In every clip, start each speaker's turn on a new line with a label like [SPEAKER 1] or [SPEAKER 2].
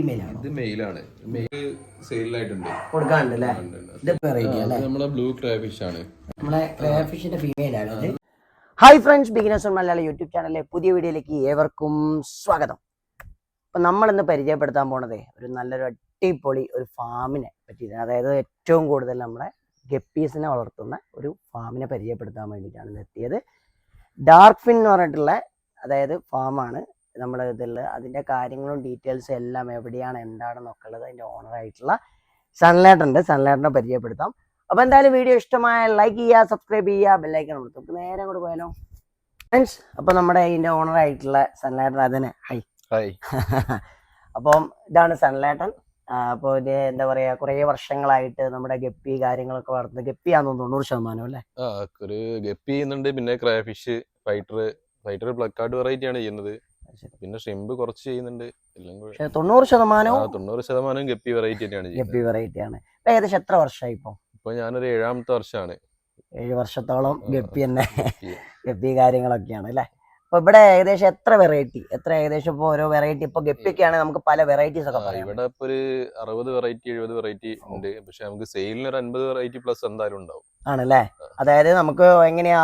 [SPEAKER 1] Female ആണോ?
[SPEAKER 2] ഇത് മെയിലാണ് mail സെയിലായിട്ടുണ്ട്
[SPEAKER 1] കൊടുക്കാനുണ്ട്. അല്ലേ ഇത് വെറൈറ്റി അല്ലേ?
[SPEAKER 2] നമ്മളെ ബ്ലൂ ക്രാഫിഷ് ആണ്.
[SPEAKER 1] നമ്മളെ ക്രേഫിഷിന്റെ ഫീമെയിൽ ആണ് ഇത്. Hi friends beginners Malayalam YouTube ചാനലിലെ പുതിയ വീഡിയോയിലേക്ക് ഏവർക്കും സ്വാഗതം. അപ്പം നമ്മളിന്ന് പരിചയപ്പെടുത്താൻ പോണത് ഒരു നല്ലൊരു അടിപൊളി ഒരു ഫാമിനെ പറ്റിയിട്ട് അതായത് ഏറ്റവും കൂടുതൽ നമ്മളെ ഗപ്പീസിനെ വളർത്തുന്ന ഒരു ഫാമിനെ പരിചയപ്പെടുത്താൻ വേണ്ടിയിട്ടാണ് ഇന്ന് എത്തിയത്. ഡാർക്ക് ഫിൻ എന്ന് പറഞ്ഞിട്ടുള്ള അതായത് ഫാമാണ് നമ്മുടെ ഇതിൽ അതിന്റെ കാര്യങ്ങളും ഡീറ്റെയിൽസും എല്ലാം എവിടെയാണ് എന്താണെന്നൊക്കെ ഉള്ളത് അതിന്റെ ഓണറായിട്ടുള്ള സൺലേട്ടുണ്ട് സൺലേട്ടനെ പരിചയപ്പെടുത്താം. അപ്പോൾ എന്തായാലും വീഡിയോ ഇഷ്ടമായ ലൈക്ക് ചെയ്യുക സബ്സ്ക്രൈബ് ചെയ്യുക ബെല്ലൈക്കൺ കൊടുത്തു നമുക്ക് നേരെ അങ്ങോട്ട് പോയാലോ? ഫ്രണ്ട്സ് അപ്പോൾ നമ്മുടെ ഇതിന്റെ ഓണറായിട്ടുള്ള സൺലേട്ടൻ അതിന്. ഹൈ
[SPEAKER 2] ഹൈ
[SPEAKER 1] അപ്പം ഇതാണ് സൺലേട്ടൻ. അപ്പോൾ ഇത് എന്താ പറയുക കുറേ വർഷങ്ങളായിട്ട് നമ്മുടെ ഗപ്പി കാര്യങ്ങളൊക്കെ വളർത്തുന്നത് ഗപ്പിയാണെന്ന് തൊണ്ണൂറ് ശതമാനം അല്ലേ?
[SPEAKER 2] ഒരു ഗപ്പി ചെയ്യുന്നുണ്ട്. പിന്നെ crayfish fighter fighter plakat variety ആണ് ചെയ്യുന്നത്. പിന്നെ ഷ്രിമ്പ് കുറച്ച് ചെയ്യുന്നുണ്ട്.
[SPEAKER 1] തൊണ്ണൂറ് ശതമാനവും
[SPEAKER 2] തൊണ്ണൂറ് ശതമാനവും ഗപ്പി വെറൈറ്റി തന്നെയാണ്
[SPEAKER 1] ഗപ്പി വെറൈറ്റി ആണ്. ഏകദേശം എത്ര വർഷമായി ഇപ്പൊ?
[SPEAKER 2] ഇപ്പൊ ഞാനൊരു ഏഴാമത്തെ വർഷമാണ്.
[SPEAKER 1] ഏഴ് വർഷത്തോളം ഗപ്പി തന്നെ.
[SPEAKER 2] ഗപ്പി
[SPEAKER 1] കാര്യങ്ങളൊക്കെയാണ് അല്ലേ? അപ്പൊ ഇവിടെ ഏകദേശം എത്ര വെറൈറ്റി എത്ര ഏകദേശം ഇപ്പൊ ഓരോ വെറൈറ്റി ഇപ്പൊ ഗപ്പിയൊക്കെയാണെങ്കിൽ നമുക്ക് പല വെറൈറ്റീസ് ഒക്കെ പറയാം.
[SPEAKER 2] ഇവിടെ ഇപ്പൊ ഒരു അറുപത് വെറൈറ്റി എഴുപത് വെറൈറ്റി ഉണ്ട്. പക്ഷെ നമുക്ക് സെയിലിന് ഒരു അൻപത് വെറൈറ്റി പ്ലസ് എന്തായാലും ഉണ്ടാവും.
[SPEAKER 1] ആണല്ലേ? അതായത് നമുക്ക് എങ്ങനെയാ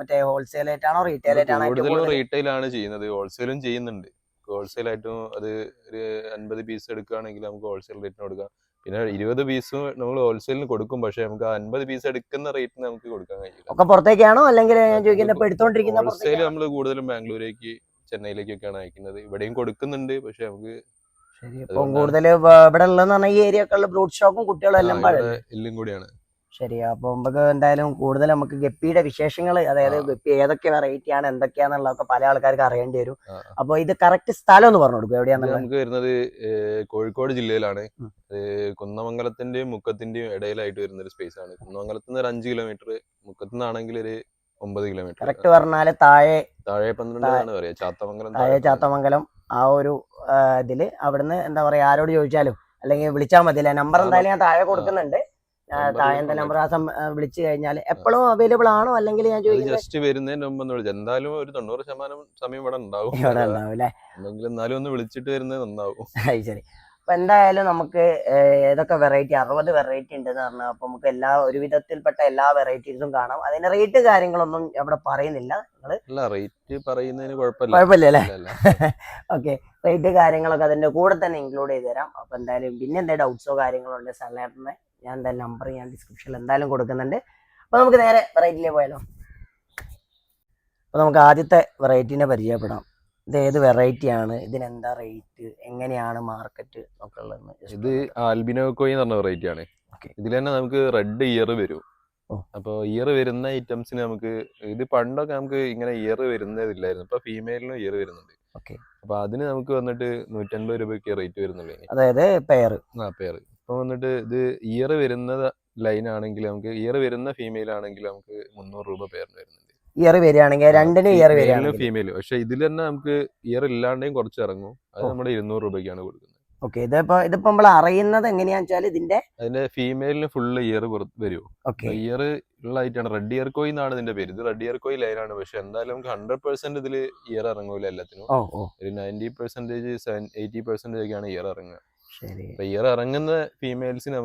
[SPEAKER 1] മറ്റേ ഹോൾസെയിൽ ആയിട്ടാണോ റീറ്റെയിൽ ആയിട്ടാണോ
[SPEAKER 2] കൂടുതലും റീറ്റെയിൽ ആണ് ചെയ്യുന്നത്. ഹോൾസെയിലും ചെയ്യുന്നുണ്ട്. ഹോൾസെയിൽ ആയിട്ടും അത് ഒരു അൻപത് പീസ് എടുക്കുകയാണെങ്കിൽ നമുക്ക് ഹോൾസെയിൽ റേറ്റിന് കൊടുക്കാം. പിന്നെ ഇരുപത് പീസും നമ്മൾ ഹോൾസെയിലിന് കൊടുക്കും. പക്ഷെ നമുക്ക് അൻപത് പീസ് എടുക്കുന്ന റേറ്റിന് നമുക്ക് കൊടുക്കാൻ കഴിയില്ല.
[SPEAKER 1] ഒക്കെ പുറത്തേക്കാണോ? അല്ലെങ്കിൽ ഞാൻ ചോദിക്കുന്നത് ഇപ്പൊ എടുത്തോണ്ടിരിക്കുന്ന
[SPEAKER 2] ഹോൾസെയിൽ? നമ്മൾ കൂടുതലും ബാംഗ്ലൂരേക്ക് ചെന്നൈയിലേക്കൊക്കെയാണ് അയക്കുന്നത്. ഇവിടെയും കൊടുക്കുന്നുണ്ട്. പക്ഷെ നമുക്ക്
[SPEAKER 1] ശരി. ഇപ്പം കൂടുതൽ ഇവിടെ ഉള്ളതെന്ന് പറഞ്ഞാൽ ഈ ഏരിയ ഒക്കെ ഉള്ള ബ്രൂട്ട് ഷോപ്പും കുട്ടികളും എല്ലാം
[SPEAKER 2] എല്ലും കൂടിയാണ്.
[SPEAKER 1] ശരി അപ്പൊ നമുക്ക് എന്തായാലും കൂടുതൽ നമുക്ക് ഗപ്പിയുടെ വിശേഷങ്ങൾ അതായത്. ഗപ്പി ഏതൊക്കെ വെറൈറ്റി ആണ് എന്തൊക്കെയാന്നുള്ളതൊക്കെ പല ആൾക്കാർക്ക് അറിയേണ്ടി വരും.
[SPEAKER 2] അപ്പോൾ
[SPEAKER 1] അപ്പൊ ഇത് കറക്റ്റ് സ്ഥലം എന്ന് പറഞ്ഞു കൊടുക്കും
[SPEAKER 2] ഇത്
[SPEAKER 1] എവിടെയാന്നുള്ളത്
[SPEAKER 2] നമുക്ക് വരുന്നത് കോഴിക്കോട് ജില്ലയിലാണ്. കുന്നമംഗലത്തിന്റെയും മുക്കത്തിന്റെയും ഇടയിലായിട്ട് വരുന്ന ഒരു സ്പേസ് ആണ്. കുന്നമംഗലത്ത് നിന്ന് ഒരു അഞ്ച് കിലോമീറ്റർ മുക്കത്ത് നിന്നാണെങ്കിൽ ഒരു ഒമ്പത് കിലോമീറ്റർ
[SPEAKER 1] കറക്റ്റ് പറഞ്ഞാൽ താഴെ
[SPEAKER 2] താഴെ പന്ത്രണ്ടാണ് പറയാ ചാത്തമംഗലം
[SPEAKER 1] താഴെ ചാത്തമംഗലം ആ ഒരു ഇതിൽ അവിടുന്ന് എന്താ പറയാ ആരോട് ചോദിച്ചാലും അല്ലെങ്കിൽ വിളിച്ചാൽ മതി മതിയല്ലേ നമ്പർ എന്തായാലും ഞാൻ താഴെ കൊടുക്കുന്നുണ്ട്. ആ,
[SPEAKER 2] നമ്പർ
[SPEAKER 1] ആ വിളിച്ചു കഴിഞ്ഞാൽ എപ്പോഴും അവൈലബിൾ ആണോ അല്ലെങ്കിൽ ഞാൻ
[SPEAKER 2] ജസ്റ്റ് വരുന്നതിന് മുമ്പ് ഒന്ന് വിളിച്ചു എന്തായാലും ഒരു തൊണ്ണൂറ് ശതമാനം സമയം ഇവിടെ ഉണ്ടാവും.
[SPEAKER 1] ഇവിടെ ഉണ്ടാവും അല്ലേ?
[SPEAKER 2] അല്ലെങ്കിൽ എന്നാലും ഒന്ന് വിളിച്ചിട്ട് വരുന്നത് നന്നാവും.
[SPEAKER 1] അത് ശരി. അപ്പൊ എന്തായാലും നമുക്ക് ഏതൊക്കെ വെറൈറ്റി അറുപത് വെറൈറ്റി ഉണ്ടെന്ന് പറഞ്ഞാൽ അപ്പൊ നമുക്ക് എല്ലാ ഒരു വിധത്തിൽപ്പെട്ട എല്ലാ വെറൈറ്റീസും കാണാം. അതിന്റെ റേറ്റ് കാര്യങ്ങളൊന്നും അവിടെ പറയുന്നില്ല. നിങ്ങൾ
[SPEAKER 2] റേറ്റ് പറയുന്നതിന് കുഴപ്പമില്ല.
[SPEAKER 1] അല്ലേ. ഓക്കെ റേറ്റ് കാര്യങ്ങളൊക്കെ അതിന്റെ കൂടെ തന്നെ ഇൻക്ലൂഡ് ചെയ്ത് തരാം. അപ്പൊ എന്തായാലും പിന്നെ എന്തെങ്കിലും ഡൗട്ട്സോ കാര്യങ്ങളോ ഉണ്ടെങ്കിൽ സൺലൈറ്റിന്റെ ഞാൻ എന്തായാലും നമ്പർ ഞാൻ ഡിസ്ക്രിപ്ഷനിൽ എന്തായാലും കൊടുക്കുന്നുണ്ട്. അപ്പോൾ നമുക്ക് നേരെ വെറൈറ്റിയിലേ പോയാലോ. അപ്പോൾ നമുക്ക് ആദ്യത്തെ വെറൈറ്റീനെ പരിചയപ്പെടാം. ഇത് ഏത് വെറൈറ്റിയാണ് ഇതിനെന്താ റേറ്റ് എങ്ങനെയാണ് മാർക്കറ്റ് ഒക്കെ ഉള്ളത്
[SPEAKER 2] ഇത് ആൽബിനോക്കോയി എന്ന് പറഞ്ഞ വെറൈറ്റി ആണ്. ഇതിൽ തന്നെ നമുക്ക് റെഡ് ഇയർ വരും.
[SPEAKER 1] അപ്പോൾ
[SPEAKER 2] അപ്പൊ ഇയർ വരുന്ന ഐറ്റംസിന് നമുക്ക് ഇത് പണ്ടൊക്കെ നമുക്ക് ഇങ്ങനെ ഇയർ വരുന്നതില്ലായിരുന്നു. ഇപ്പൊ ഫീമെയിലിനും ഇയർ വരുന്നുണ്ട്.
[SPEAKER 1] ഓക്കെ.
[SPEAKER 2] അപ്പൊ അതിന് നമുക്ക് വന്നിട്ട് നൂറ്റൻപത് രൂപയ്ക്ക് റേറ്റ് വരുന്നുള്ളൂ
[SPEAKER 1] അതായത് പെയർ
[SPEAKER 2] ആ പെയർ ഇപ്പൊ വന്നിട്ട് ഇത് ഇയർ വരുന്ന ലൈൻ ആണെങ്കിൽ നമുക്ക് ഇയർ വരുന്ന ഫീമെയിൽ ആണെങ്കിൽ നമുക്ക് മുന്നൂറ് രൂപ പെയറിന് വരുന്നുണ്ട്.
[SPEAKER 1] ഇയർ വരികയാണെങ്കിൽ രണ്ടിനും ഇയർ വരികയാണെങ്കിൽ.
[SPEAKER 2] ഫീമെയിൽ പക്ഷെ ഇതിൽ തന്നെ നമുക്ക് ഇയർ ഇല്ലാണ്ടെയും കുറച്ച് ഇറങ്ങും. അത്. നമ്മുടെ ഇരുന്നൂറ് രൂപയ്ക്കാണ് കൊടുക്കുന്നത്.
[SPEAKER 1] ഓക്കെ ഇതിപ്പോ ഇതിപ്പോ നമ്മൾ അറിയുന്നത് എങ്ങനെയാന്ന് വെച്ചാൽ ഇതിന്റെ
[SPEAKER 2] അതിന്റെ ഫീമെയിലിന് ഫുൾ ഇയർ വരുമോ
[SPEAKER 1] ഓക്കെ
[SPEAKER 2] ഇയർ ഉള്ളതായിട്ടാണ് റെഡ് ഇയർ കോയി എന്നാണ് ഇതിന്റെ പേര്. ഇത് റെഡ് ഇയർ കോയി ലൈനാണ് പക്ഷെ എന്തായാലും നമുക്ക് ഹൺഡ്രഡ് പെർസെന്റ് ഇതിൽ ഇയർ ഇറങ്ങൂല എല്ലാത്തിനും. ഒരു നയന്റി പെർസെന്റേജ് എയ്റ്റി പെർസെന്റേജ് ഒക്കെയാണ് ഇയർ ഇറങ്ങുക. അപ്പൊ ഇയർ ഇറങ്ങുന്ന ഫീമെയിൽസിന്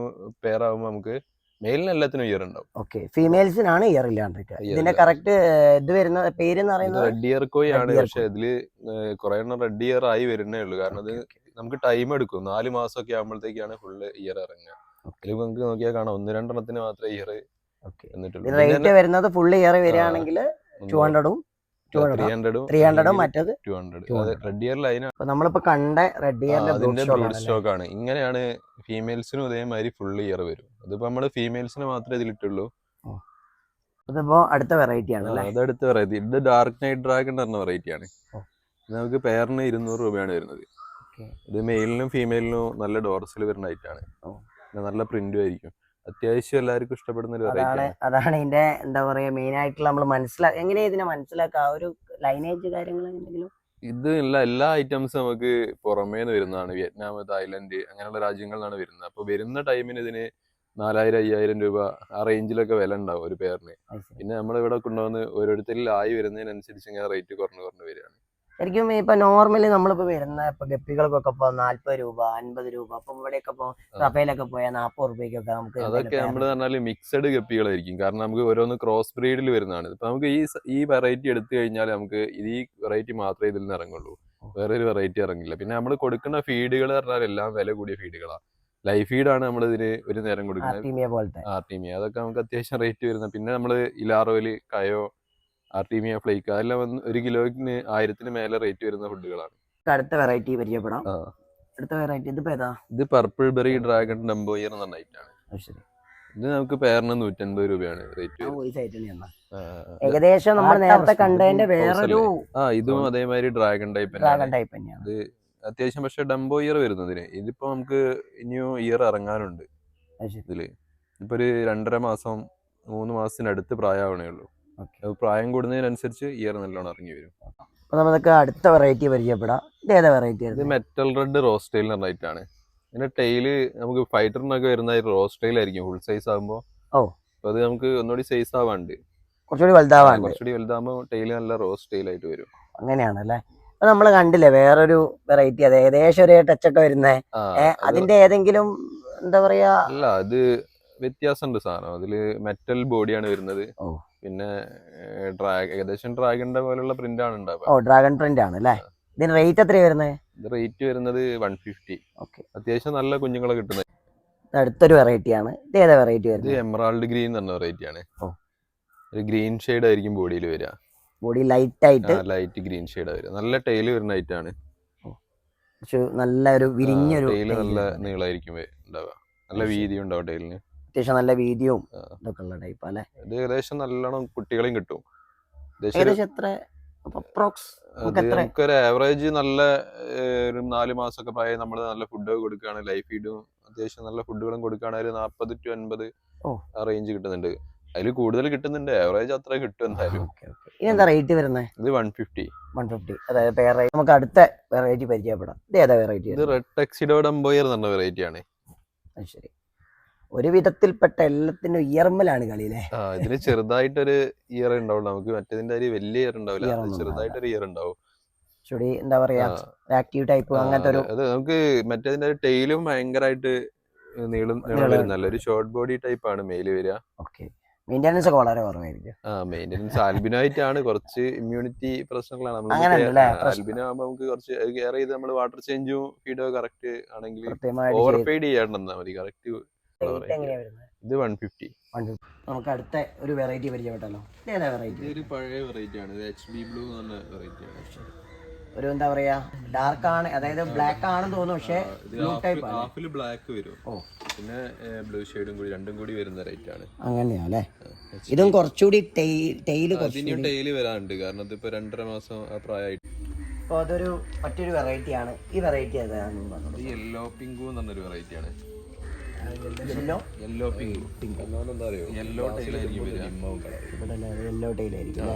[SPEAKER 2] പെയർ ആകുമ്പോൾ നമുക്ക് മെയിലിന് എല്ലാത്തിനും ഇയർ ഉണ്ടാവും
[SPEAKER 1] ഓക്കെ ഫീമെയിൽസിനാണ് ഇയർ ഇല്ലാണ്ടിരിക്കുക. ഇതിന്റെ. കറക്റ്റ് ഇത് വരുന്ന പേര് എന്ന് പറയുന്നത്
[SPEAKER 2] റെഡ് ഇയർ കോയി ആണ്. പക്ഷെ ഇതിൽ കുറെ എണ്ണം റെഡ് ഇയർ ആയി വരുന്നേ ഉള്ളൂ. കാരണം ഇത് നമുക്ക് ടൈം എടുക്കും. നാല് മാസമൊക്കെ ആകുമ്പോഴത്തേക്കാണ് ഫുള്ള് ഇയർ ഇറങ്ങുക. അതിൽ നമുക്ക് നോക്കിയാൽ കാണാം. ഒന്ന് രണ്ടെണ്ണത്തിന് മാത്രമേ ഇയർ
[SPEAKER 1] ഓക്കെ
[SPEAKER 2] എന്നിട്ടുള്ളൂ
[SPEAKER 1] റേറ്റ് വരുന്നത് ഫുൾ ഇയർ വരികയാണെങ്കിൽ ടു ഹൺഡ്രഡും ടു
[SPEAKER 2] ത്രീ
[SPEAKER 1] ഹൺഡ്രഡ്
[SPEAKER 2] ഹൺഡ്രഡും
[SPEAKER 1] ത്രീ മറ്റത്?
[SPEAKER 2] Two hundred
[SPEAKER 1] 200.
[SPEAKER 2] Red ear line
[SPEAKER 1] അപ്പൊ നമ്മളിപ്പോ കണ്ട റെഡ് ഇയറിന്റെ
[SPEAKER 2] സ്റ്റോക്ക് ആണ്. ഇങ്ങനെയാണ് ഫീമെയിൽസിനും അതേമാതിരി ഫുൾ ഇയർ വരും. അതിപ്പോ നമ്മൾ ഫീമെയിൽസിന് മാത്രമേ ഇതിലിട്ടുള്ളൂ.
[SPEAKER 1] ഇതിപ്പോ അടുത്ത വെറൈറ്റി ആണ്
[SPEAKER 2] അടുത്ത വെറൈറ്റി ഇത് ഡാർക്ക് നൈറ്റ് ഡ്രാഗൺ പറഞ്ഞ വെറൈറ്റി ആണ്. നമുക്ക് പേരിന് ഇരുന്നൂറ് രൂപയാണ് വരുന്നത്. ഇത് മെയിലിനും ഫീമെയിലിനും നല്ല ഡോർസിൽ വരുന്ന ഐറ്റാണ് ആണ്. നല്ല പ്രിന്റും ആയിരിക്കും. അത്യാവശ്യം എല്ലാവർക്കും ഇഷ്ടപ്പെടുന്ന ഒരു
[SPEAKER 1] അതാണ് അതാണ് ഇതിന്റെ എന്താ പറയാ മെയിൻ ആയിട്ടുള്ള നമ്മൾ മനസ്സിലാ എങ്ങനെയാ ഇതിനെ മനസ്സിലാക്കുക ഒരു ലൈനേജ് കാര്യങ്ങൾ എന്തെങ്കിലും?
[SPEAKER 2] ഇത് എല്ലാ എല്ലാ ഐറ്റംസും നമുക്ക് പുറമേന്ന് വരുന്നതാണ്. വിയറ്റ്നാം തായ്ലൻഡ് അങ്ങനെയുള്ള രാജ്യങ്ങളിൽ നിന്നാണ് വരുന്നത്. അപ്പൊ വരുന്ന ടൈമിന് ഇതിന് നാലായിരം അയ്യായിരം രൂപ ആ റേഞ്ചിലൊക്കെ വില ഉണ്ടാവും ഒരു
[SPEAKER 1] പേരിന്.
[SPEAKER 2] പിന്നെ നമ്മളിവിടെ കൊണ്ടുവന്ന് ഓരോരുത്തരിൽ ആയി വരുന്നതിനനുസരിച്ച് ഇങ്ങനെ റേറ്റ് കുറഞ്ഞു കുറഞ്ഞു വരികയാണ്.
[SPEAKER 1] ശരിക്കും ഇപ്പൊ നോർമലി നമ്മളിപ്പോ വരുന്ന ഇപ്പൊ ഗപ്പികൾക്കൊക്കെ ഇപ്പൊ നാല്പത് രൂപ അൻപത് രൂപ അപ്പൊ ഇവിടെയൊക്കെ ഇപ്പൊ കഫയിലൊക്കെ പോയാൽ നാപ്പത് രൂപയ്ക്കൊക്കെ നമുക്ക്
[SPEAKER 2] അതൊക്കെ നമ്മൾ പറഞ്ഞാൽ മിക്സഡ് ഗപ്പികളായിരിക്കും. കാരണം നമുക്ക് ഓരോന്ന് ക്രോസ് ബ്രീഡിൽ വരുന്നതാണ്. ഇപ്പൊ നമുക്ക് ഈ ഈ വെറൈറ്റി എടുത്തു കഴിഞ്ഞാൽ നമുക്ക് ഈ വെറൈറ്റി മാത്രമേ ഇതിൽ നിന്ന് ഇറങ്ങുള്ളൂ. വേറെ ഒരു വെറൈറ്റി ഇറങ്ങില്ല. പിന്നെ നമ്മൾ കൊടുക്കുന്ന ഫീഡുകൾ പറഞ്ഞാൽ എല്ലാം വില കൂടിയ ഫീഡുകളാണ് ലൈഫ് ഫീഡാണ് നമ്മൾ ഇതിന് ഒരു നേരം കൊടുക്കുന്നത്.
[SPEAKER 1] ആർട്ടീമിയ
[SPEAKER 2] അതൊക്കെ നമുക്ക് അത്യാവശ്യം റേറ്റ് വരുന്നത് പിന്നെ നമ്മൾ ഇലാറോയിൽ കയോ ആർട്ടീമിയ ഫ്ലേക്ക് അതെല്ലാം വന്ന് ഒരു കിലോയ്ക്ക് ആയിരത്തിന് മേലെ റേറ്റ് വരുന്ന ഫുഡുകളാണ്
[SPEAKER 1] അടുത്ത വെറൈറ്റി പരിചയപ്പെടാം. അടുത്ത വെറൈറ്റി ഇതിപ്പോ ഏതാ?
[SPEAKER 2] ഇത് പർപ്പിൾ ബെറി ഡ്രാഗൺ ഡംബോയർ എന്ന് ഐറ്റാണ്
[SPEAKER 1] ശരി.
[SPEAKER 2] ഇത് നമുക്ക് പേരിന് നൂറ്റൻപത് രൂപയാണ് റേറ്റ്
[SPEAKER 1] ഏകദേശം നമ്മൾ നേരത്തെ കണ്ടതിന്റെ വേറൊരു
[SPEAKER 2] ആ ഇതും അതേമാതിരി ഡ്രാഗൺ ടൈപ്പ്
[SPEAKER 1] ഡ്രാഗൺ ടൈപ്പ് തന്നെയാണ്.
[SPEAKER 2] അത്യാവശ്യം പക്ഷെ ഡംബോ ഇയർ വരുന്നതിന്. ഇതിപ്പോ നമുക്ക് ഇനിയും ഇയർ ഇറങ്ങാനുണ്ട് ഇതിൽ. ഇപ്പൊ ഒരു രണ്ടര മാസം മൂന്ന് മാസത്തിനടുത്ത് പ്രായമാവണേ ഉള്ളൂ. അത് പ്രായം കൂടുന്നതിനനുസരിച്ച് ഇയർ നല്ലോണം ഇറങ്ങി വരും.
[SPEAKER 1] അപ്പൊ നമുക്ക് അടുത്ത വെറൈറ്റി പരിചയപ്പെടാം. ഇത് ഏതാ വെറൈറ്റി
[SPEAKER 2] ഇത് മെറ്റൽ റെഡ് റോസ്റ്റൈൽ എന്ന് പറഞ്ഞിട്ടാണ് ഇതിന്റെ ടൈൽ നമുക്ക് ഫൈറ്ററിനൊക്കെ വരുന്ന റോസ്റ്റൈൽ ആയിരിക്കും ഫുൾ സൈസ് ആകുമ്പോ
[SPEAKER 1] ഓ.
[SPEAKER 2] അത് നമുക്ക് ഒന്നുകൂടി സൈസ് ആവാണ്ട്.
[SPEAKER 1] കുറച്ചുകൂടി വലുതാവാണ്ട്.
[SPEAKER 2] കുറച്ചുകൂടി വലുതാകുമ്പോ ടൈൽ നല്ല റോസ്റ്റൈൽ ആയിട്ട് വരും.
[SPEAKER 1] അങ്ങനെയാണ് അല്ലേ അപ്പൊ നമ്മൾ കണ്ടില്ലേ വേറൊരു വെറൈറ്റി അത് ഏകദേശം ഒരു ടച്ച് ഒക്കെ വരുന്നേ. അതിന്റെ ഏതെങ്കിലും എന്താ പറയാ?
[SPEAKER 2] അല്ല അത് വ്യത്യാസമുണ്ട് സാധനം. അതിൽ മെറ്റൽ ബോഡിയാണ് വരുന്നത്. പിന്നെ ഡ്രാഗ് ഏകദേശം ഡ്രാഗണിന്റെ പോലുള്ള പ്രിന്റ് ആണ് ഉണ്ടാവുക.
[SPEAKER 1] ഓ ഡ്രാഗൺ പ്രിന്റ് ആണ് അല്ലേ? ഇതിന് റേറ്റ് എത്രയാണ് വരുന്നത്
[SPEAKER 2] ഇത് റേറ്റ് വരുന്നത് വൺ ഫിഫ്റ്റി
[SPEAKER 1] ഓക്കെ
[SPEAKER 2] അത്യാവശ്യം നല്ല കുഞ്ഞുങ്ങളെ കിട്ടുന്നത്.
[SPEAKER 1] അടുത്തൊരു വെറൈറ്റി ആണ്. ഇത് ഏതാ വെറൈറ്റി വരുന്നത്?
[SPEAKER 2] എമറാൾഡ് ഗ്രീൻ എന്ന് പറഞ്ഞ വെറൈറ്റി ആണ്.
[SPEAKER 1] ഓ.
[SPEAKER 2] ഒരു ഗ്രീൻ ഷെയ്ഡ് ആയിരിക്കും ബോഡിയിൽ വരിക.
[SPEAKER 1] ബോഡി ലൈറ്റ് ആയിട്ട്?
[SPEAKER 2] ലൈറ്റ് ഗ്രീൻ ഷെയ്ഡ് വരിക. നല്ല ടൈൽ വരുന്ന ഐറ്റം ആണ്.
[SPEAKER 1] നല്ല ഒരു വിരിഞ്ഞൊരു
[SPEAKER 2] ടൈൽ നല്ല നീളായിരിക്കും ഉണ്ടാവുക. നല്ല. വീതി ഉണ്ടാവും ടൈലിന്
[SPEAKER 1] അത്യാവശ്യം നല്ല വീതിയും ഇതൊക്കെ ഉള്ള ടൈപ്പ് അല്ലെ
[SPEAKER 2] ഇത് ഏകദേശം നല്ലോണം കുട്ടികളെയും കിട്ടും. ഏകദേശം
[SPEAKER 1] എത്ര? അപ്രോക്സ്?
[SPEAKER 2] നമുക്കൊരു ആവറേജ് നല്ല ഒരു നാല് മാസമൊക്കെ പ്രായം നമ്മൾ നല്ല ഫുഡ് കൊടുക്കുകയാണ് ലൈഫ് ഫീഡും അത്യാവശ്യം നല്ല ഫുഡുകളും കൊടുക്കുകയാണെങ്കിൽ നാപ്പത് നാൽപ്പത് ടു അൻപത്. റേഞ്ച് കിട്ടുന്നുണ്ട്. അതിൽ കൂടുതൽ കിട്ടുന്നുണ്ട്. ആവറേജ് അത്ര കിട്ടും എന്തായാലും.
[SPEAKER 1] ഇനി എന്താ റേറ്റ് വരുന്നത്
[SPEAKER 2] ഇത് വൺ ഫിഫ്റ്റി
[SPEAKER 1] വൺ ഫിഫ്റ്റി അതായത് നമുക്ക് അടുത്ത വെറൈറ്റി പരിചയപ്പെടാം. ഇത് ഏതാ വെറൈറ്റി
[SPEAKER 2] ഇത് റെഡ് ടെക്സിഡോ ഡംബോയർ എന്ന് പറഞ്ഞ വെറൈറ്റി ആണ്.
[SPEAKER 1] ശരി. ഒരു വിധത്തിൽപ്പെട്ട എല്ലാത്തിനും ഇയർമലാണ് കളി അല്ലേ
[SPEAKER 2] ഇതിന് ചെറുതായിട്ടൊരു ഇയർ ഉണ്ടാവും നമുക്ക് മറ്റേതിന്റെ ഒരു വലിയ ഇയർ ഉണ്ടാവില്ല ചെറുതായിട്ടൊരു ഇയർ ഉണ്ടാവും
[SPEAKER 1] ചുടി എന്താ പറയാ ആക്റ്റീവ് ടൈപ്പ് അങ്ങനത്തെ ഒരു
[SPEAKER 2] അത് നമുക്ക് മറ്റേതിന്റെ ടെയിലും ഭയങ്കരമായിട്ട് നീളം നീളം. ഒരു ഷോർട്ട് ബോഡി ടൈപ്പ് ആണ് മെയിൽ വരിക.
[SPEAKER 1] ഓക്കെ മെയിന്റെനൻസ് ഒക്കെ വളരെ കുറവായിരിക്കും.
[SPEAKER 2] ആ മെയിന്റെനൻസ് ആൽബിനോ ആണ് കുറച്ച് ഇമ്മ്യൂണിറ്റി പ്രശ്നങ്ങളാണ്.
[SPEAKER 1] നമ്മൾ?
[SPEAKER 2] ആൽബിനോ ആകുമ്പോൾ നമുക്ക് കുറച്ച് കെയർ ചെയ്ത് നമ്മൾ വാട്ടർ ചേഞ്ചും ഫീഡോ കറക്റ്റ് ആണെങ്കിൽ ഓവർ ഫീഡ് ചെയ്യാണ്ടെന്നാ മതി. കറക്റ്റ് ഇത് വൺ ഫിഫ്റ്റി
[SPEAKER 1] നമുക്ക് അടുത്ത ഒരു വെറൈറ്റി പരിചയപ്പെട്ടല്ലോ. ഏതാ വെറൈറ്റി
[SPEAKER 2] ഒരു പഴയ വെറൈറ്റി ആണ്. ഇത് എച്ച് ബി ബ്ലൂ എന്ന് വെറൈറ്റി ആണ്.
[SPEAKER 1] ഒരു എന്താ പറയാ? ഡാർക്ക് ആണ്. അതായത് ബ്ലാക്ക് ആണെന്ന് തോന്നുന്നു. പക്ഷേ ബ്ലൂ ടൈപ്പ് ആണ്.
[SPEAKER 2] ഹാഫിൽ ബ്ലാക്ക് വരും.
[SPEAKER 1] ഓ.
[SPEAKER 2] പിന്നെ ബ്ലൂ ഷെയ്ഡും കൂടി രണ്ടും കൂടി വരുന്ന റേറ്റ് ആണ്.
[SPEAKER 1] അങ്ങനെയാ അല്ലേ? ഇതും കുറച്ചുകൂടി ടെയിൽ
[SPEAKER 2] അതിനും ഡെയിലി വരാനുണ്ട് കാരണം ഇതിപ്പോ രണ്ടര മാസം പ്രായമായിട്ട്
[SPEAKER 1] അപ്പോൾ അതൊരു മറ്റൊരു വെറൈറ്റി ആണ്. ഈ വെറൈറ്റി
[SPEAKER 2] ഏതാണ്? യെല്ലോ പിങ്കു എന്ന് പറഞ്ഞൊരു വെറൈറ്റി ആണ്.
[SPEAKER 1] യെല്ലോ
[SPEAKER 2] യെല്ലോ പിങ്കു എന്താ അറിയോ യെല്ലോ ടൈലായിരിക്കും വരിക.
[SPEAKER 1] ഇവിടെ യെല്ലോ ടൈലായിരിക്കും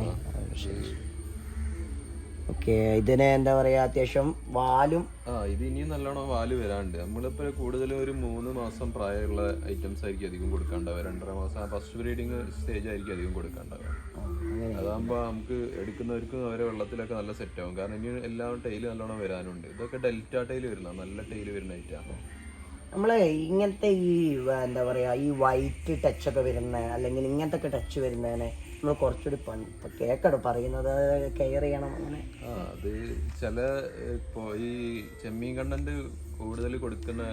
[SPEAKER 1] ഓക്കെ ഇതിന് എന്താ പറയാ അത്യാവശ്യം വാലും
[SPEAKER 2] ആ ഇത് ഇനിയും നല്ലോണം വാൽ വരാണ്ട്. നമ്മളിപ്പോ കൂടുതലും ഒരു മൂന്ന് മാസം പ്രായമുള്ള ഐറ്റംസ് ആയിരിക്കും അധികം കൊടുക്കാണ്ടാവുക. രണ്ടര മാസം ഫസ്റ്റ് ബ്രീഡിങ് സ്റ്റേജ് ആയിരിക്കും അധികം കൊടുക്കാണ്ടാവുക.
[SPEAKER 1] അതാകുമ്പോ
[SPEAKER 2] അതാകുമ്പോൾ നമുക്ക് എടുക്കുന്നവർക്കും അവരെ വെള്ളത്തിലൊക്കെ നല്ല സെറ്റ് ആവും. കാരണം ഇനി എല്ലാം ടൈൽ നല്ലോണം വരാനുണ്ട്. ഇതൊക്കെ ഡെൽറ്റ ടൈൽ വരുന്ന നല്ല ടൈൽ വരുന്ന ഐറ്റാണ്
[SPEAKER 1] നമ്മൾ ഇങ്ങനത്തെ ഈ എന്താ പറയുക ഈ വൈറ്റ് ടച്ചൊക്കെ വരുന്ന അല്ലെങ്കിൽ ഇങ്ങനത്തെ ഒക്കെ ടച്ച് വരുന്നതിനെ നമ്മൾ കുറച്ചുകൂടി കേക്കട പറയുന്നത് കെയർ ചെയ്യണം അങ്ങനെ.
[SPEAKER 2] അത് ചില ഇപ്പോ ഈ ചെമ്മീൻ കണ്ടന്റ് കൂടുതൽ കൊടുക്കുന്ന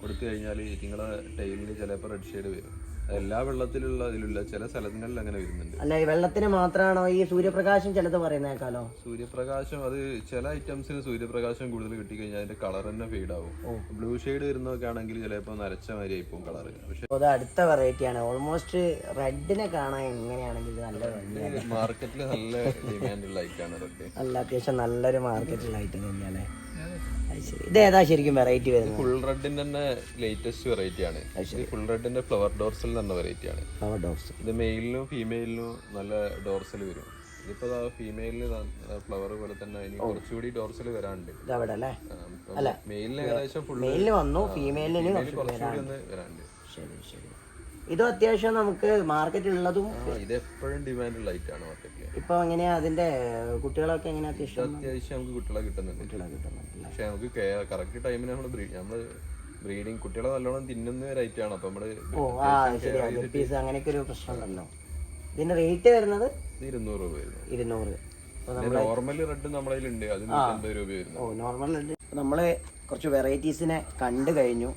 [SPEAKER 2] കൊടുത്തു കഴിഞ്ഞാൽ നിങ്ങളെ ടൈമിൽ ചിലപ്പോൾ റെഡ് ഷെയ്ഡ് വരും. എല്ലാ വെള്ളത്തിലുള്ള ഇതിലുള്ള ചില സ്ഥലങ്ങളിൽ അങ്ങനെ വരുന്നുണ്ട്.
[SPEAKER 1] അല്ല ഈ വെള്ളത്തിന് മാത്രമാണോ ഈ സൂര്യപ്രകാശം ചിലത് പറയുന്നേക്കാലോ?
[SPEAKER 2] സൂര്യപ്രകാശം അത് ചില ഐറ്റംസിന് സൂര്യപ്രകാശം കൂടുതൽ കിട്ടിക്കഴിഞ്ഞാൽ അതിന്റെ കളർ തന്നെ ഫെയ്ഡ് ആവും. ബ്ലൂ ഷെയ്ഡ് വരുന്നതൊക്കെ ആണെങ്കിൽ ചിലപ്പോൾ നരച്ച മാതിരി ആയിപ്പോ കളർ പക്ഷെ
[SPEAKER 1] അത് അടുത്ത വെറൈറ്റി ആണ്. ഓൾമോസ്റ്റ് റെഡിനെ കാണാൻ എങ്ങനെയാണെങ്കിൽ നല്ല
[SPEAKER 2] മാർക്കറ്റിൽ നല്ല ഡിമാൻഡ് ഉള്ള ഐറ്റാണ് റെഡ്
[SPEAKER 1] നല്ല അത്യാവശ്യം നല്ലൊരു മാർക്കറ്റുള്ള ഐറ്റം ശരി ഇത് ഏതാ ശരിക്കും വെറൈറ്റി വരുന്നത്?
[SPEAKER 2] ഫുൾ റെഡിന്റെ തന്നെ ലേറ്റസ്റ്റ് വെറൈറ്റി ആണ്. ഫുൾ റെഡിന്റെ ഫ്ലവർ ഡോർസൽ എന്ന വെറൈറ്റി ആണ്.
[SPEAKER 1] ഫ്ലവർ ഡോഗ്സ്
[SPEAKER 2] ഇത് മെയിലിനും ഫീമെയിലിനും നല്ല ഡോർസൽ വരും. ഇതിപ്പോ ഫീമെയിലിന് ഫ്ലവർ പോലെ തന്നെ ഇനി കുറച്ചുകൂടി ഡോർസൽ വരാനുണ്ട്
[SPEAKER 1] ഇത് അവിടെ അല്ലേ
[SPEAKER 2] മെയിലിന് ഏകദേശം ഫുൾ
[SPEAKER 1] മെയിലിന് വന്നു ഫീമെയിലിന് കുറച്ച്
[SPEAKER 2] കുറച്ചുകൂടി ഒന്ന് വരാനുണ്ട്
[SPEAKER 1] ശരി ശരി. ഇതും അത്യാവശ്യം നമുക്ക് മാർക്കറ്റിൽ ഉള്ളതും
[SPEAKER 2] ഇത് എപ്പോഴും ഡിമാൻഡ് ഉള്ള ഐറ്റാണ് മാർക്കറ്റിൽ
[SPEAKER 1] ഇപ്പൊ എങ്ങനെയാ അതിന്റെ കുട്ടികളൊക്കെ എങ്ങനെയാ അത്യാവശ്യം
[SPEAKER 2] അത്യാവശ്യം നമുക്ക് കുട്ടികളെ കിട്ടുന്നുണ്ട്.
[SPEAKER 1] കുട്ടികളെ കിട്ടുന്നുണ്ടല്ലേ
[SPEAKER 2] പക്ഷെ നമുക്ക് കറക്റ്റ് ടൈമിന് നമ്മൾ നമ്മൾ ബ്രീഡിങ് കുട്ടികളെ നല്ലോണം തിന്നുന്ന ഒരു ഐറ്റം ആണ്. അപ്പൊ നമ്മൾ
[SPEAKER 1] ഓ ആ ശരി പീസ് അങ്ങനെയൊക്കെ ഒരു പ്രശ്നം ഉണ്ടല്ലോ. ഇതിന്റെ റേറ്റ് വരുന്നത്?
[SPEAKER 2] ഇരുന്നൂറ് രൂപ വരുന്നു.
[SPEAKER 1] ഇരുന്നൂറ്.
[SPEAKER 2] നോർമൽ റെഡ് നമ്മളതിലുണ്ട് അത് നൂറ്റമ്പത് രൂപ വരുന്നു.
[SPEAKER 1] ഓ നോർമൽ നമ്മൾ കുറച്ച് വെറൈറ്റീസിനെ കണ്ടു കഴിഞ്ഞു.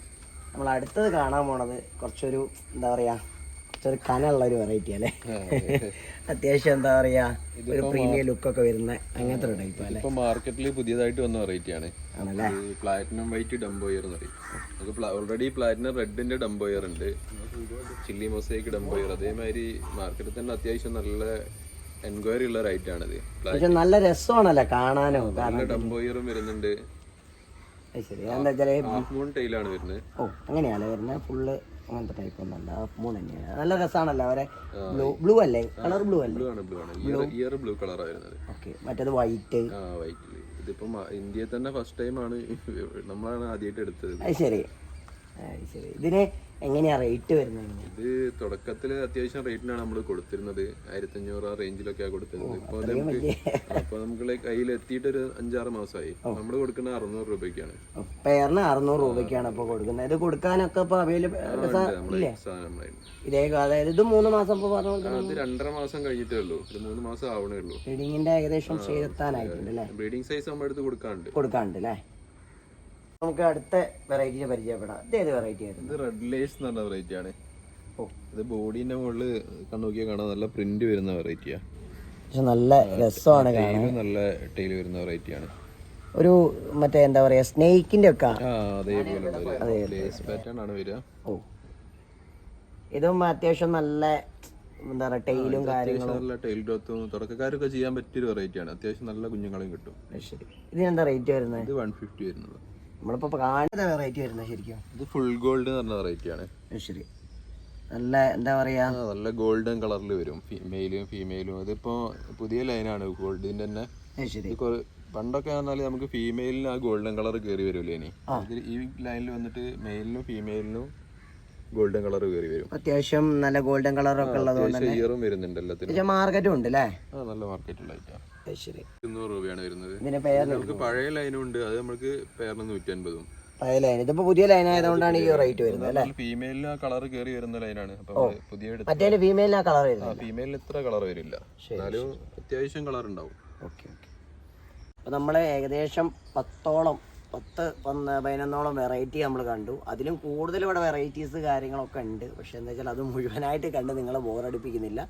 [SPEAKER 1] നമ്മൾ അടുത്തത് കാണാൻ പോണത് കുറച്ചൊരു എന്താ പറയാ കുറച്ചൊരു കനുള്ള ഒരു വെറൈറ്റി അല്ലേ അത്യാവശ്യം എന്താ പറയാ ഒരു പ്രീമിയം ലുക്കൊക്കെ വരുന്ന അങ്ങനത്തെ ഒരു ടൈപ്പ് അല്ലേ?
[SPEAKER 2] മാർക്കറ്റിൽ പുതിയതായിട്ട് വന്ന വെറൈറ്റി ആണ്.
[SPEAKER 1] ആണല്ലേ?
[SPEAKER 2] പ്ലാറ്റിനം വൈറ്റ് ഡംബോയർ എന്ന് പറയും. നമുക്ക് ഓൾറെഡി പ്ലാറ്റിനം റെഡിന്റെ ഡംബോയർ ഉണ്ട്. ചില്ലി മൊസൈക്ക് ഡംബോയർ അതേമാതിരി മാർക്കറ്റിൽ തന്നെ അത്യാവശ്യം നല്ല എൻക്വയറി ഉള്ള ഒരു ഐറ്റം
[SPEAKER 1] പക്ഷെ നല്ല രസമാണല്ലേ കാണാനോ?
[SPEAKER 2] ഡംബോയറും വരുന്നുണ്ട്.
[SPEAKER 1] ശരി. എന്താ വെച്ചാൽ
[SPEAKER 2] ഹാഫ് മൂൺ ടൈലാണ് വരുന്നത്.
[SPEAKER 1] ഓ അങ്ങനെയാണ് വരുന്നത്. ഫുള്ള് അങ്ങനത്തെ ടൈപ്പ് ഒന്നല്ല മൂൺ തന്നെയാണ്. നല്ല രസമാണല്ലോ അവരെ. ബ്ലൂ ബ്ലൂ അല്ലേ? കളർ ബ്ലൂ അല്ലേ?
[SPEAKER 2] ബ്ലൂ ആണ് ബ്ലൂ ആണ്. ഇയർ ഇയർ ബ്ലൂ കളറാണ് വരുന്നത്.
[SPEAKER 1] ഓക്കെ മറ്റേത് വൈറ്റ്
[SPEAKER 2] ആ വൈറ്റ് ഇതിപ്പം ഇന്ത്യയിൽ തന്നെ ഫസ്റ്റ് ടൈം ആണ് നമ്മളാണ് ആദ്യമായിട്ട് എടുത്തത്.
[SPEAKER 1] അത് ശരി. ഇതിന് എങ്ങനെയാ റേറ്റ് വരുന്നത്?
[SPEAKER 2] ഇത് തുടക്കത്തിൽ അത്യാവശ്യം റേറ്റിനാണ് നമ്മൾ കൊടുത്തിരുന്നത്. ആയിരത്തി അഞ്ഞൂറ് ആ റേഞ്ചിലൊക്കെയാണ് കൊടുത്തിരുന്നത് ഇപ്പൊ നമുക്ക് അപ്പൊ നമുക്ക് കയ്യിൽ എത്തിയിട്ട് ഒരു അഞ്ചാറ് മാസമായി നമ്മൾ കൊടുക്കുന്ന അറുന്നൂറ് രൂപയ്ക്കാണ്.
[SPEAKER 1] പേരിന് അറുന്നൂറ് രൂപയ്ക്കാണ് ഇപ്പോൾ കൊടുക്കുന്നത്. ഇത് കൊടുക്കാനൊക്കെ ഇപ്പോൾ അവൈലബിൾ ഇതേ അതായത് ഇത് മൂന്ന് മാസം ഇപ്പോൾ പറഞ്ഞു
[SPEAKER 2] അത് രണ്ടര മാസം കഴിഞ്ഞിട്ടേ ഉള്ളൂ. ഒരു മൂന്ന് മാസം ആവണേ ഉള്ളൂ.
[SPEAKER 1] ബ്രീഡിങ്ങിന്റെ ഏകദേശം ചെയ്തെത്താനായിട്ടുണ്ട് അല്ലേ?
[SPEAKER 2] ബ്രീഡിംഗ് സൈസ് നമ്മൾ എടുത്ത് കൊടുക്കാണ്ട്
[SPEAKER 1] കൊടുക്കാണ്ട് അല്ലേ? നമുക്ക് അടുത്ത വെറൈറ്റി പരിചയപ്പെടാം. ഇത് ഏത് വെറൈറ്റി ആയിരുന്നു?
[SPEAKER 2] ഇത് റെഡ് ലേസ് എന്ന് പറഞ്ഞ വെറൈറ്റി ആണ്. ഇത് ബോഡീന്റെ മുകളിൽ കണ്ണോക്കിയാൽ കാണാൻ നല്ല പ്രിന്റ് വരുന്ന വെറൈറ്റിയാ
[SPEAKER 1] പക്ഷെ നല്ല രസമാണ് കാണാൻ.
[SPEAKER 2] നല്ല ടൈൽ വരുന്ന വെറൈറ്റി ആണ്.
[SPEAKER 1] ഒരു മറ്റേ എന്താ പറയാ സ്നേക്കിന്റെ ഒക്കെ? ഓ. ഇതും അത്യാവശ്യം നല്ല എന്താ പറയാ ടൈലും കാര്യങ്ങളും
[SPEAKER 2] അത്യാവശ്യം നല്ല ടൈൽ ഗ്രോത്തും തുടക്കക്കാരൊക്കെ ചെയ്യാൻ പറ്റിയൊരു വെറൈറ്റി ആണ്. അത്യാവശ്യം നല്ല കുഞ്ഞുങ്ങളും കിട്ടും.
[SPEAKER 1] ശരി. ഇതിനെന്താ റേറ്റ് വരുന്നത്?
[SPEAKER 2] ഇത് വൺ ഫിഫ്റ്റി വരുന്നത്.
[SPEAKER 1] നമ്മളിപ്പോ കാണുന്ന വെറൈറ്റി വരുന്നത് ശരിക്കും.
[SPEAKER 2] ഇത് ഫുൾ ഗോൾഡ് എന്ന് പറഞ്ഞ വെറൈറ്റി ആണ്.
[SPEAKER 1] ശരി. നല്ല എന്താ പറയാ?
[SPEAKER 2] നല്ല ഗോൾഡൻ കളറിൽ വരും. മെയിലും ഫീമെയിലും അതിപ്പോ പുതിയ ലൈനാണ് ഗോൾഡിന്റെ തന്നെ. പണ്ടൊക്കെ പറഞ്ഞാൽ നമുക്ക് ഫീമെയിലിന് ആ ഗോൾഡൻ കളർ കയറി വരുമല്ലോ ഇനി? ഈ ലൈനിൽ വന്നിട്ട് മെയിലിനും ഫീമെയിലിനും ഗോൾഡൻ കളർ കയറി വരും.
[SPEAKER 1] അത്യാവശ്യം നല്ല ഗോൾഡൻ കളറൊക്കെ ഉള്ളത് കൊണ്ട്
[SPEAKER 2] ഇയറും വരുന്നുണ്ട് എല്ലാത്തിനും.
[SPEAKER 1] മാർക്കറ്റും ഉണ്ട് അല്ലേ
[SPEAKER 2] നല്ല നല്ല മാർക്കറ്റുള്ള ഐറ്റാണ്
[SPEAKER 1] ശരി
[SPEAKER 2] ഇരുന്നൂറ് രൂപയാണ് വരുന്നത്.
[SPEAKER 1] ഇതിന്റെ പേര്
[SPEAKER 2] നമുക്ക് പഴയ ലൈനും ഉണ്ട്. അത് നമുക്ക് പേരിന് നൂറ്റി അൻപതും
[SPEAKER 1] പഴയ ലൈൻ ഇതിപ്പോ പുതിയ ലൈൻ ആയതുകൊണ്ടാണ് ഈ റേറ്റ് വരുന്നത് അല്ലേ?
[SPEAKER 2] ഫീമെയിലിന് ആ കളർ കയറി വരുന്ന ലൈനാണ് അപ്പൊ പുതിയ എടുത്ത
[SPEAKER 1] മറ്റേ ഫീമെയിലിന് ആ കളർ വരുന്നത്
[SPEAKER 2] ഫീമെയിലിന് ഇത്ര കളർ വരില്ല. എന്നാലും അത്യാവശ്യം കളർ ഉണ്ടാവും.
[SPEAKER 1] Okay okay. അപ്പോൾ നമ്മൾ ഏകദേശം പത്തോളം പത്ത് പന്ന് പതിനൊന്നോളം വെറൈറ്റി നമ്മൾ കണ്ടു. അതിലും കൂടുതൽ ഇവിടെ വെറൈറ്റീസ് കാര്യങ്ങളൊക്കെ ഉണ്ട്. പക്ഷെ എന്താ വെച്ചാൽ അത് മുഴുവനായിട്ട് കണ്ട് നിങ്ങളെ ബോറടിപ്പിക്കുന്നില്ല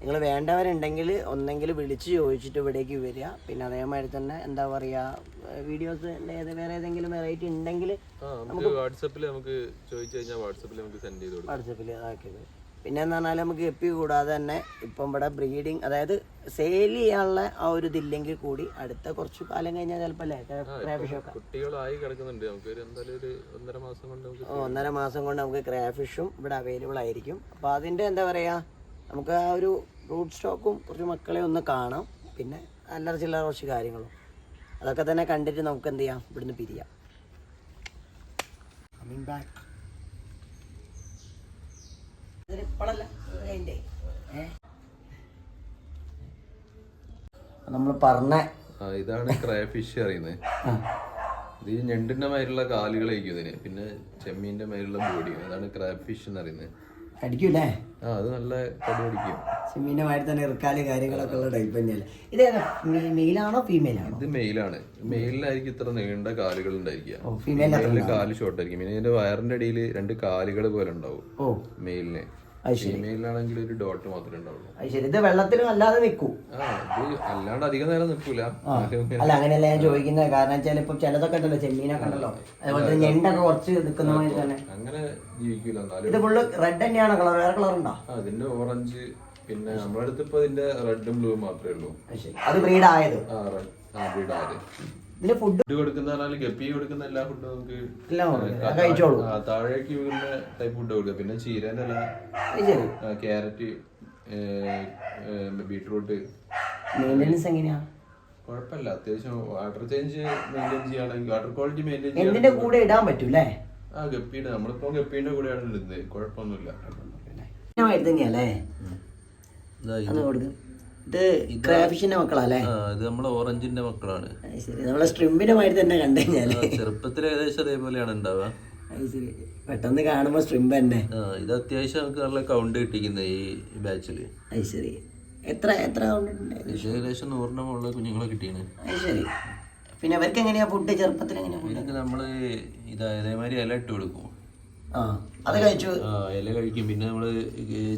[SPEAKER 1] നിങ്ങൾ വേണ്ടവരുണ്ടെങ്കിൽ ഒന്നെങ്കിൽ വിളിച്ച് ചോദിച്ചിട്ട് ഇവിടേക്ക് വരിക. പിന്നെ അതേമാതിരി തന്നെ എന്താ പറയുക വീഡിയോസ് വേറെ ഏതെങ്കിലും വെറൈറ്റി ഉണ്ടെങ്കിൽ
[SPEAKER 2] നമുക്ക് വാട്സപ്പിൽ നമുക്ക് ചോദിച്ചു കഴിഞ്ഞാൽ വാട്സപ്പിൽ നമുക്ക് സെൻഡ് ചെയ്ത് കൊടുക്കാം.
[SPEAKER 1] വാട്സപ്പിൽ ഇതാക്കിയത് പിന്നെ എന്ന് പറഞ്ഞാൽ നമുക്ക് എപ്പി കൂടാതെ തന്നെ ഇപ്പം ഇവിടെ ബ്രീഡിങ് അതായത് സെയിൽ ചെയ്യാനുള്ള ആ ഒരു ഇതില്ലെങ്കിൽ കൂടി അടുത്ത കുറച്ച് കാലം കഴിഞ്ഞാൽ ചിലപ്പോൾ
[SPEAKER 2] കുട്ടികളായി കിടക്കുന്നുണ്ട്. നമുക്ക് ഒരു എന്തായാലും ഒരു ഒന്നര മാസം കൊണ്ട് നമുക്ക്
[SPEAKER 1] ഒന്നര മാസം കൊണ്ട് നമുക്ക് ക്രാഫിഷും ഇവിടെ അവൈലബിൾ ആയിരിക്കും. അപ്പോൾ അതിന്റെ എന്താ പറയുക നമുക്ക് ആ ഒരു റൂട്ട് സ്റ്റോക്കും കുറച്ച് മക്കളെ ഒന്ന് കാണാം. പിന്നെ അല്ലറ ചില്ലറ കുറച്ച് കാര്യങ്ങളും. അതൊക്കെ തന്നെ കണ്ടിട്ട് നമുക്ക് എന്ത് ചെയ്യാം? ഇവിടുന്ന് പിരിയാം. കമ്മിങ് ബാക്ക് നമ്മൾ പറഞ്ഞ
[SPEAKER 2] ഇതാണ് ക്രൈഫിഷ് അറിയുന്നത് ഇത് ഞണ്ടിന്റെ മേലുള്ള കാലുകളായിരിക്കും ഇതിന്. പിന്നെ ചെമ്മീന്റെ മേലുള്ള ബോഡി അതാണ് ക്രാബ് ഫിഷ് എന്ന് പറയുന്നത്.
[SPEAKER 1] അടിക്കൂലേ
[SPEAKER 2] ആ അത് നല്ല കടി പിടിക്കും
[SPEAKER 1] ചെമ്മീന്റെ മാതിരി തന്നെ ഇറക്കാൽ കാര്യങ്ങളൊക്കെ ഉള്ള ടൈപ്പ് തന്നെയല്ലേ? ഇതേതാ മെയിലാണോ ഫീമെയിലാണോ
[SPEAKER 2] ഇത് മെയിലാണ് മെയിലായിരിക്കും ഇത്ര നീണ്ട കാലുകൾ ഉണ്ടായിരിക്കുക.
[SPEAKER 1] ഓ
[SPEAKER 2] കാൽ ഷോർട്ട് ആയിരിക്കും. പിന്നെ ഇതിന്റെ വയറിന്റെ അടിയിൽ രണ്ട് കാലുകൾ പോലെ ഉണ്ടാവും.
[SPEAKER 1] ഓ.
[SPEAKER 2] മെയിലിന്
[SPEAKER 1] അത് ശരി.
[SPEAKER 2] ഫീമെയിലാണെങ്കിൽ ഒരു ഡോട്ട് മാത്രമേ ഉണ്ടാവുള്ളൂ.
[SPEAKER 1] അത് ശരി. ഇത് വെള്ളത്തിലും അല്ലാതെ നിൽക്കൂ
[SPEAKER 2] ആ ഇത് അല്ലാണ്ട് അധികം നേരം നിൽക്കൂല.
[SPEAKER 1] അല്ല അങ്ങനെയല്ല ഞാൻ ചോദിക്കുന്നത്. കാരണം വെച്ചാൽ ഇപ്പൊ ചിലതൊക്കെ ഉണ്ടല്ലോ ചെമ്മീനൊക്കെ ഉണ്ടല്ലോ. അതുപോലെ തന്നെ ഞണ്ടൊക്കെ കുറച്ച് നിൽക്കുന്ന മാതിരി തന്നെ
[SPEAKER 2] അങ്ങനെ ജീവിക്കൂല എന്നാലും.
[SPEAKER 1] ഇത് ഫുള്ള് റെഡ് തന്നെയാണ്. കളർ വേറെ കളർ ഉണ്ടോ?
[SPEAKER 2] ആ, ഇതിന്റെ ഓറഞ്ച് പിന്നെ നമ്മുടെ അടുത്ത് ഇപ്പൊ ഇതിന്റെ റെഡും ബ്ലൂ മാത്രമേ ഉള്ളൂ.
[SPEAKER 1] അത് ശരി. അത് ബ്രീഡ് ആയത്.
[SPEAKER 2] ആ റെഡ് ആ ബ്രീഡായത്
[SPEAKER 1] ഇതിന് ഫുഡ്
[SPEAKER 2] ഫുഡ് കൊടുക്കുന്ന ഗപ്പി കൊടുക്കുന്ന എല്ലാ ഫുഡും നമുക്ക്
[SPEAKER 1] എല്ലാം കഴിച്ചോളൂ.
[SPEAKER 2] താഴേക്ക് വീഴുന്ന ടൈപ്പ് ഫുഡ് കൊടുക്കുക പിന്നെ ചീരന്റെ ഇല ക്യാരറ്റ് ബീട്രൂട്ട്
[SPEAKER 1] മെയിന്റെനൻസ് എങ്ങനെയാ?
[SPEAKER 2] കുഴപ്പമില്ല അത്യാവശ്യം വാട്ടർ ചേഞ്ച് മെയിന്റെയിൻ ചെയ്യുകയാണെങ്കിൽ വാട്ടർ ക്വാളിറ്റി മെയിന്റെയിൻ
[SPEAKER 1] എന്തിന്റെ കൂടെ ഇടാൻ പറ്റൂലേ?
[SPEAKER 2] ആ ഗപ്പിയുടെ. നമ്മളിപ്പോ ഗപ്പീന്റെ കൂടെയാണ് ഇടുന്നത്. കുഴപ്പമൊന്നുമില്ല.
[SPEAKER 1] അത് കൊടുക്കും. ഇത് ക്രാഫിഷിന്റെ മക്കളല്ലേ
[SPEAKER 2] ആ ഇത് നമ്മളെ ഓറഞ്ചിന്റെ മക്കളാണ്.
[SPEAKER 1] ശരി. നമ്മളെ സ്ട്രിമ്പിന്റെ മാതിരി തന്നെ കണ്ടു
[SPEAKER 2] കഴിഞ്ഞാൽ. ചെറുപ്പത്തിൽ ഏകദേശം അതേപോലെയാണ് ഉണ്ടാവുക.
[SPEAKER 1] ശരി. പെട്ടെന്ന് കാണുമ്പോ സ്ട്രിംബ് തന്നെ.
[SPEAKER 2] ഇത് അത്യാവശ്യം നമുക്ക് നല്ല കൗണ്ട് കിട്ടിക്കുന്നത് ഈ ബാച്ചിൽ
[SPEAKER 1] അത് ശരി. എത്ര എത്ര
[SPEAKER 2] ഇത് ഏകദേശം നൂറിന്റെ മുകളിൽ കുഞ്ഞുങ്ങളെ കിട്ടിയാണ്
[SPEAKER 1] അത് ശരി. പിന്നെ അവർക്ക് എങ്ങനെയാ ഫുഡ് ചെറുപ്പത്തിൽ എങ്ങനെയാ
[SPEAKER 2] ഫുഡ് നമ്മൾ ഇത് അതേമാതിരി ഇല ഇട്ട് കൊടുക്കും.
[SPEAKER 1] അത് കഴിച്ചു.
[SPEAKER 2] ഇല കഴിക്കും. പിന്നെ നമ്മൾ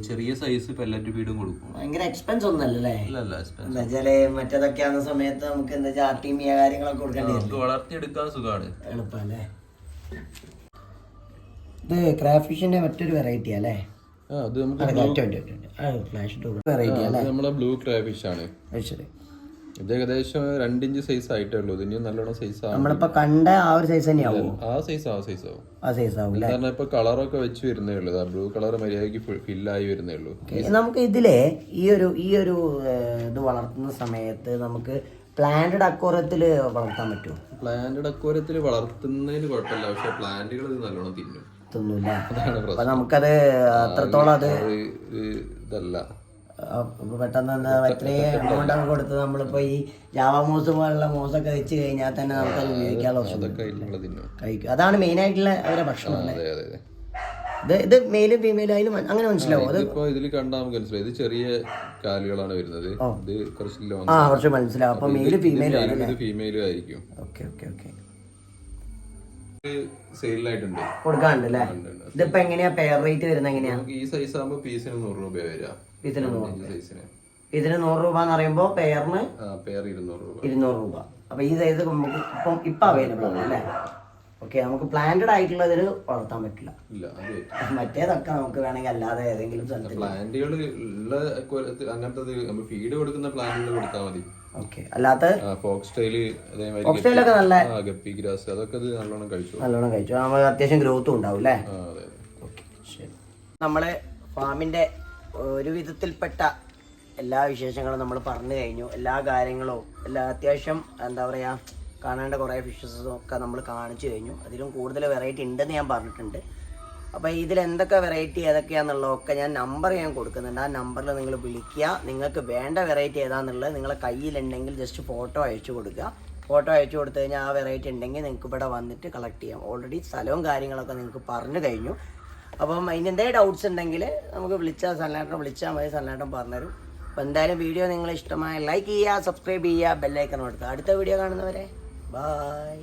[SPEAKER 2] ചെറിയ സൈസ് പെല്ലറ്റ് ഫീഡും കൊടുക്കും.
[SPEAKER 1] ഭയങ്കര എക്സ്പെൻസ് ഒന്നല്ലേ
[SPEAKER 2] അല്ല? അല്ല expensive.
[SPEAKER 1] എന്താ വെച്ചാൽ മറ്റേതൊക്കെ ആവുന്ന സമയത്ത് നമുക്ക് എന്താ ചാർട്ടിമിയ കാര്യങ്ങളൊക്കെ കൊടുക്കേണ്ടി വരും
[SPEAKER 2] വളർത്തിയെടുക്കാൻ സുഖമാണ്
[SPEAKER 1] എളുപ്പല്ലേ ഇത് ക്രാഫിഷിന്റെ മറ്റൊരു വെറൈറ്റി അല്ലേ?
[SPEAKER 2] അത് നമുക്ക്
[SPEAKER 1] ഫ്ലാഷ് വെറൈറ്റി അല്ലേ?
[SPEAKER 2] നമ്മളെ ബ്ലൂ ക്രാഫിഷ് ആണ്.
[SPEAKER 1] ശരി.
[SPEAKER 2] ഇത് ഏകദേശം രണ്ടിഞ്ച് സൈസ് ആയിട്ടേ ഉള്ളൂ ഇതിന് നല്ലോണം സൈസ്
[SPEAKER 1] നമ്മളിപ്പോ കണ്ട ആ ഒരു സൈസ് തന്നെയാവും.
[SPEAKER 2] ആ സൈസ് ആ സൈസ് ആവും.
[SPEAKER 1] ആ സൈസ് ആവും അല്ലേ?
[SPEAKER 2] കാരണം ഇപ്പൊ കളറൊക്കെ വെച്ച് വരുന്നേ ഉള്ളൂ. ബ്ലൂ കളർ മര്യാദയ്ക്ക് ഫില്ലായി വരുന്നേ ഉള്ളൂ.
[SPEAKER 1] നമുക്ക് ഇതിലെ ഈ ഒരു ഈ ഒരു ഇത് വളർത്തുന്ന സമയത്ത് നമുക്ക് പ്ലാന്റഡ് അക്വറത്തിൽ വളർത്താൻ പറ്റുമോ?
[SPEAKER 2] പ്ലാന്റഡ് അക്വാരത്തിൽ വളർത്തുന്നതിന് കുഴപ്പമില്ല. പക്ഷെ പ്ലാന്റുകൾ ഇത് നല്ലോണം തിന്നും.
[SPEAKER 1] തിന്നൂല അപ്പൊ നമുക്കത് അത്രത്തോളം അത്
[SPEAKER 2] ഇതല്ല.
[SPEAKER 1] പെട്ടെന്ന് തന്നെ ഇത്രയും എമൗണ്ട് ഒക്കെ കൊടുത്ത് നമ്മളിപ്പോ ഈ ജാവ മോസ് പോലുള്ള മോസൊക്കെ വെച്ച് കഴിഞ്ഞാൽ തന്നെ നമുക്കത് ഉപയോഗിക്കാനുള്ള കഴിക്കും. അതാണ് മെയിൻ ആയിട്ടുള്ള അവരുടെ ഭക്ഷണം ഇത് ഇത് മെയിലും ഫീമെയിലും അതിലും അങ്ങനെ മനസ്സിലാവും. അത്
[SPEAKER 2] ഇതിപ്പോ ഇതിൽ കണ്ടാൽ നമുക്ക് മനസ്സിലായി ഇത് ചെറിയ കാലുകളാണ് വരുന്നത്. ഇത് കുറച്ച്
[SPEAKER 1] ആ കുറച്ച് മനസ്സിലാവും. അപ്പൊ മെയിലും ഫീമെയിലും
[SPEAKER 2] ഇത് ഫീമെയിലും ആയിരിക്കും.
[SPEAKER 1] Okay okay okay. കൊടുക്കാനുണ്ട് അല്ലേ? ഇതിപ്പോ എങ്ങനെയാ പെയർ റേറ്റ് വരുന്നത് എങ്ങനെയാ?
[SPEAKER 2] ഈ സൈസ് ആകുമ്പോൾ പീസിന് നൂറ് രൂപ വരിക.
[SPEAKER 1] ഇതിന് നൂറ് ഇതിന് നൂറ് രൂപ എന്ന് പറയുമ്പോൾ പെയറിന്
[SPEAKER 2] പെയർ ഇരുന്നൂറ് രൂപ.
[SPEAKER 1] ഇരുന്നൂറ് രൂപ. അപ്പൊ ഈ സൈസ് നമുക്ക് ഇപ്പം ഇപ്പൊ അവൈലബിൾ ആണ് അല്ലേ? ഓക്കെ നമുക്ക് പ്ലാന്റഡ് ആയിട്ടുള്ള ഇതിൽ വളർത്താൻ പറ്റില്ല. മറ്റേതൊക്കെ നമുക്ക് വേണമെങ്കിൽ അല്ലാതെ ഏതെങ്കിലും
[SPEAKER 2] പ്ലാന്റുകൾ അങ്ങനത്തെ നമ്മൾ ഫീഡ് കൊടുക്കുന്ന പ്ലാന്റുകൾ കൊടുത്താൽ മതി.
[SPEAKER 1] അല്ലാത്ത നല്ല
[SPEAKER 2] ഗപ്പി ഗ്രാസ് അതൊക്കെ നല്ലോണം കഴിച്ചു
[SPEAKER 1] നല്ലോണം കഴിച്ചു നമുക്ക് അത്യാവശ്യം ഗ്രോത്തും ഉണ്ടാവും അല്ലേ? ശരി. നമ്മളെ ഫാമിന്റെ ഒരു വിധത്തിൽപ്പെട്ട എല്ലാ വിശേഷങ്ങളും നമ്മൾ പറഞ്ഞു കഴിഞ്ഞു. എല്ലാ കാര്യങ്ങളും എല്ലാ അത്യാവശ്യം എന്താ പറയുക കാണേണ്ട കുറേ ഫിഷസും ഒക്കെ നമ്മൾ കാണിച്ചു കഴിഞ്ഞു. അതിലും കൂടുതൽ വെറൈറ്റി ഉണ്ടെന്ന് ഞാൻ പറഞ്ഞിട്ടുണ്ട്. അപ്പോൾ ഇതിൽ എന്തൊക്കെ വെറൈറ്റി ഏതൊക്കെയാണെന്നുള്ളതൊക്കെ ഞാൻ നമ്പർ ഞാൻ കൊടുക്കുന്നുണ്ട്. ആ നമ്പറിൽ നിങ്ങൾ വിളിക്കുക. നിങ്ങൾക്ക് വേണ്ട വെറൈറ്റി ഏതാണെന്നുള്ളത് നിങ്ങളെ കയ്യിലുണ്ടെങ്കിൽ ജസ്റ്റ് ഫോട്ടോ അയച്ചു കൊടുക്കുക. ഫോട്ടോ അയച്ചു കൊടുത്തു കഴിഞ്ഞാൽ ആ വെറൈറ്റി ഉണ്ടെങ്കിൽ നിങ്ങൾക്ക് ഇവിടെ വന്നിട്ട് കളക്ട് ചെയ്യാം. ഓൾറെഡി സ്ഥലവും കാര്യങ്ങളൊക്കെ നിങ്ങൾക്ക് പറഞ്ഞു കഴിഞ്ഞു. അപ്പം അതിന് എന്തെങ്കിലും ഡൗട്ട്സ് ഉണ്ടെങ്കിൽ നമുക്ക് വിളിച്ചാൽ സല്ലാട്ടം വിളിച്ചാൽ മതി സല്ലാട്ടം പറഞ്ഞുതരും. അപ്പോൾ എന്തായാലും വീഡിയോ നിങ്ങൾ ഇഷ്ടമായ ലൈക്ക് ചെയ്യുക സബ്സ്ക്രൈബ് ചെയ്യുക ബെല്ലൈക്കൺ കൊടുക്കുക. അടുത്ത വീഡിയോ കാണുന്നവരെ ബായ്